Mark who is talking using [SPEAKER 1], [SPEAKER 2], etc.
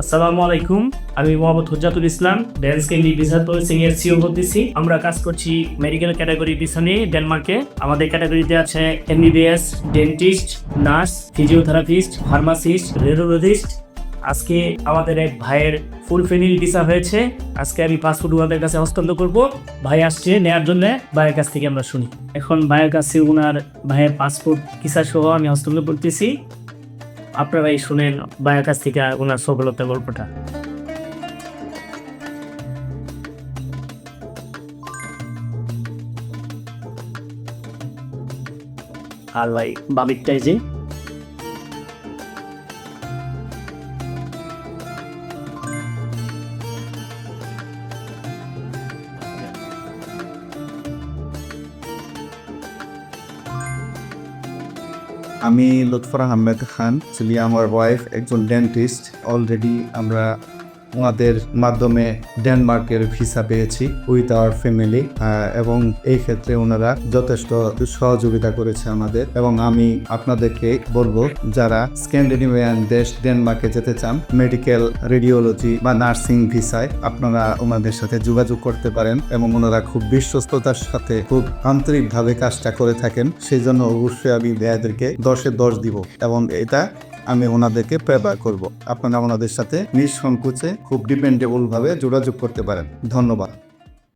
[SPEAKER 1] আসসালামু আলাইকুম। আমি মোহাম্মদ হুজাতুল ইসলাম ড্যান্স কেন্দ্রিক প্রসেসিং এর সিও করতেছি আমরা কাজ করছি মেডিকেল ক্যাটাগরি নিয়ে ডেনমার্কে আমাদের ক্যাটাগরিতে আছে MBBS dentist nurse physiotherapist pharmacist radiologist আজকে আমাদের এক ভাইয়ের ফুল ফ্যামিলি ভিসা হয়েছে। আজকে আমি পাসপোর্ট ওনাদের কাছে হস্তান্তর করব। ভাই আসছে নেয়ার জন্য, ভাইয়ের কাছ থেকে আমরা শুনি। এখন ভাইয়ের কাছে ওনার ভাইয়ের পাসপোর্ট ভিসা সহ আমি হস্তান্তর করতেছি। আপনারাই শুনেন বায়ের কাছ থেকে ওনার সফলতা গল্পটা। আর ভাই বাবিরটাই যে
[SPEAKER 2] আমি লুৎফর আহমেদ খান ছিলি আমার ওয়াইফ একজন ডেন্টিস্ট অলরেডি আমরা ওনাদের মাধ্যমে ডেনমার্কের ভিসা পেয়েছি উইথ আওয়ার ফ্যামিলি এবং এই ক্ষেত্রে ওনারা যথেষ্ট সহযোগিতা করেছে আমাদের। এবং আমি আপনাদেরকে বলব, যারা স্ক্যান্ডিনেভিয়ান দেশ ডেনমার্কে যেতে চান, মেডিকেল, রেডিওলজি বা নার্সিং ভিসায়, আপনারা ওনাদের সাথে যোগাযোগ করতে পারেন এবং ওনারা খুব বিশ্বস্ততার সাথে খুব আন্তরিকভাবে কাজটা করে থাকেন। সেই জন্য অবশ্যই আমি ভাইয়াদেরকে দশে দশ দিব। এবং এটা আমি ওনাদেরকে প্রেফার করব। আপনারা ওনাদের সাথে নিঃসংকোচে খুব ডিপেন্ডেবল ভাবে যোগাযোগ করতে পারেন। ধন্যবাদ।